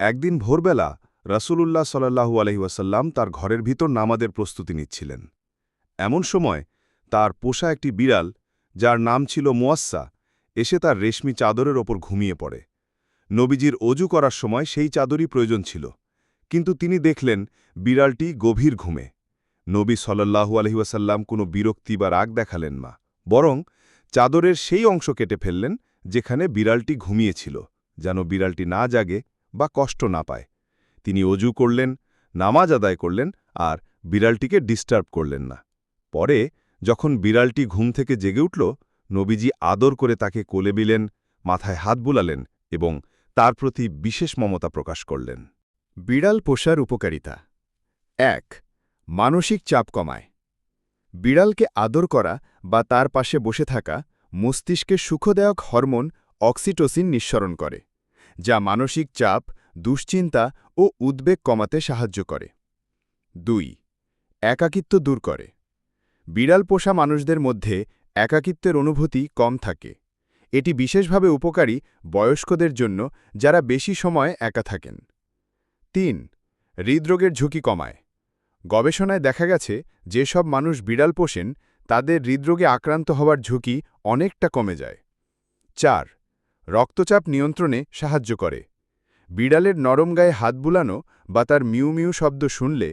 একদিন ভোরবেলা রাসূলুল্লাহ সাল্লাহু আলহিউসাল্লাম তার ঘরের ভিতর নামাদের প্রস্তুতি নিচ্ছিলেন। এমন সময় তার পোষা একটি বিড়াল, যার নাম ছিল মোয়াস্সা, এসে তার রেশমি চাদরের ওপর ঘুমিয়ে পড়ে। নবীজির অজু করার সময় সেই চাদরই প্রয়োজন ছিল, কিন্তু তিনি দেখলেন বিড়ালটি গভীর ঘুমে। নবী সল্লাহু আলহিউসাল্লাম কোনো বিরক্তি বা রাগ দেখালেন না, বরং চাদরের সেই অংশ কেটে ফেললেন, যেখানে বিড়ালটি ঘুমিয়েছিল, যেন বিড়ালটি না জাগে বা কষ্ট না পায়। তিনি অজু করলেন, নামাজ আদায় করলেন আর বিড়ালটিকে ডিস্টার্ব করলেন না। পরে যখন বিড়ালটি ঘুম থেকে জেগে উঠল, নবীজি আদর করে তাকে কোলে বিলেন, মাথায় হাত বুলালেন এবং তার প্রতি বিশেষ মমতা প্রকাশ করলেন। বিড়াল পোষার উপকারিতা। এক, মানসিক চাপ কমায়। বিড়ালকে আদর করা বা তার পাশে বসে থাকা মস্তিষ্কে সুখদায়ক হরমোন অক্সিটোসিন নিঃসরণ করে। যা মানসিক চাপ, দুশ্চিন্তা ও উদ্বেগ কমাতে সাহায্য করে। দুই, একাকিত্ব দূর করে। বিড়াল পোষা মানুষদের মধ্যে একাকিত্বের অনুভূতি কম থাকে। এটি বিশেষভাবে উপকারী বয়স্কদের জন্য যারা বেশি সময় একা থাকেন। তিন, হৃদরোগের ঝুঁকি কমায়। গবেষণায় দেখা গেছে, যেসব মানুষ বিড়াল পোষেন, তাদের হৃদরোগে আক্রান্ত হওয়ার ঝুঁকি অনেকটা কমে যায়। চার রক্তচাপ নিয়ন্ত্রণে সাহায্য করে। বিড়ালের নরম গায়ে হাত বুলানো বা তার মিউ মিউ শব্দ শুনলে